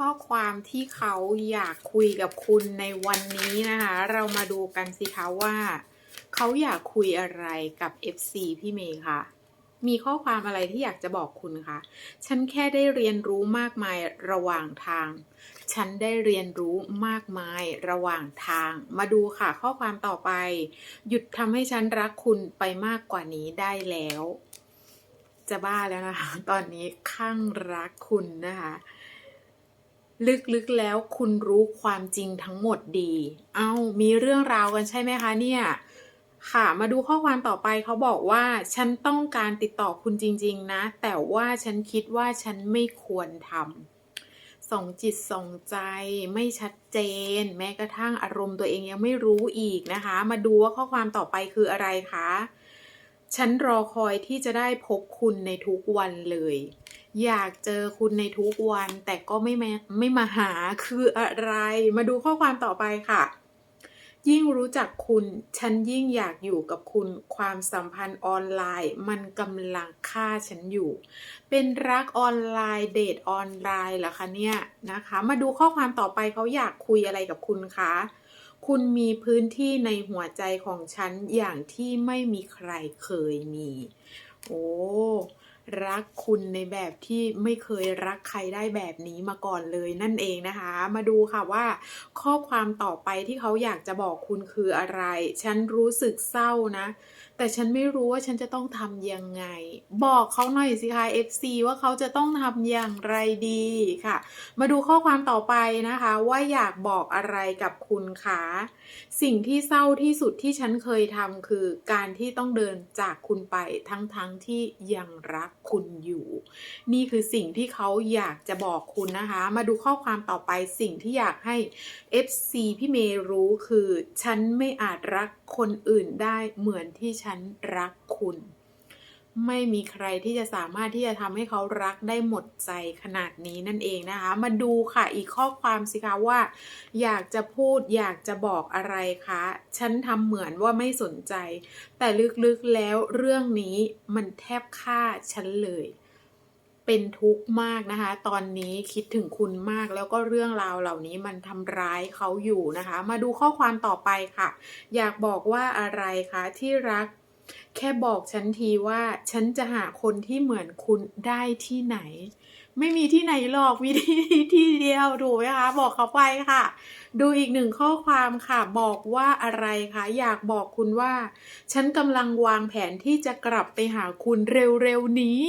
ข้อความที่เขาอยากคุยกับคุณในวันนี้นะคะ เรามาดูกันสิคะว่า เขาอยากคุยอะไรกับ FC พี่เมย์คะมีข้อความอะไรที่อยากจะบอกคุณคะ ฉันแค่ได้เรียนรู้มากมายระหว่างทาง ฉันได้เรียนรู้มากมายระหว่างทาง มาดูค่ะข้อความต่อไป หยุดทำให้ฉันรักคุณไปมากกว่านี้ได้แล้ว จะบ้าแล้วนะคะ ตอนนี้ข้างรักคุณนะคะ ลึกๆแล้วคุณรู้ความจริงทั้งหมดดี เอา้า มีเรื่องราวกันใช่ไหมคะเนี่ย ค่ะ มาดูข้อความต่อไปเขาบอกว่า ฉันต้องการติดต่อคุณจริง ๆ นะ แต่ว่าฉันคิดว่าฉันไม่ควรทำส่องจิตส่องใจไม่ชัดเจน แม้กระทั่งอารมณ์ตัวเองยังไม่รู้อีกนะคะ มาดูว่าข้อความต่อไปคืออะไรคะ ฉันรอคอยที่จะได้พบคุณในทุกวันเลย อยากเจอคุณในทุกวัน แต่ก็ไม่มาไม่มาหาคืออะไร มาดูข้อความต่อไปค่ะ ยิ่งรู้จักคุณ ฉันยิ่งอยากอยู่กับคุณ ความสัมพันธ์ออนไลน์ มันกำลังฆ่าฉันอยู่ เป็นรักออนไลน์เดทออนไลน์เหรอคะเนี่ยนะคะ มาดูข้อความต่อไปเขาอยากคุยอะไรกับคุณคะคุณมีพื้นที่ในหัวใจของฉันอย่างที่ไม่มีใครเคยมี โอ้ รักคุณในแบบที่ไม่เคยรักใครได้แบบนี้มาก่อนเลยนั่นเองนะคะ มาดูค่ะว่า ข้อความต่อไปที่เขาอยากจะบอกคุณคืออะไร ฉันรู้สึกเศร้านะ แต่ฉันไม่รู้ว่าฉันจะต้องทำยังไง บอกเขาหน่อยสิคะ FC ว่าเขาจะต้องทำอย่างไรดีค่ะ มาดูข้อความต่อไปนะคะ ว่าอยากบอกอะไรกับคุณคะสิ่งที่เศร้าที่สุดที่ฉันเคยทำคือการที่ต้องเดินจากคุณไปทั้งๆทที่ยังรักคุณอยู่ นี่คือสิ่งที่เขาอยากจะบอกคุณนะคะ มาดูข้อความต่อไปสิ่งที่อยากให้ FC พี่เมย์รู้คือ ฉันไม่อาจรักคนอื่นได้เหมือนที่ฉันรักคุณ ไม่มีใครที่จะสามารถที่จะทำให้เขารักได้หมดใจขนาดนี้นั่นเองนะคะ มาดูค่ะอีกข้อความสิคะว่า อยากจะพูดอยากจะบอกอะไรคะ ฉันทำเหมือนว่าไม่สนใจ แต่ลึกๆแล้วเรื่องนี้มันแทบฆ่าฉันเลย เป็นทุกข์มากนะคะ ตอนนี้คิดถึงคุณมากแล้วก็เรื่องราวเหล่านี้มันทำร้ายเขาอยู่นะคะ มาดูข้อความต่อไปค่ะ อยากบอกว่าอะไรคะที่รัก แค่บอกฉันทีว่าฉันจะหาคนที่เหมือนคุณได้ที่ไหน ไม่มีที่ไหนหรอกมีที่ที่เดียวถูกไหมคะ บอกเขาไปค่ะ ดูอีกหนึ่งข้อความค่ะ บอกว่าอะไรคะอยากบอกคุณว่า ฉันกำลังวางแผนที่จะกลับไปหาคุณเร็วๆนี้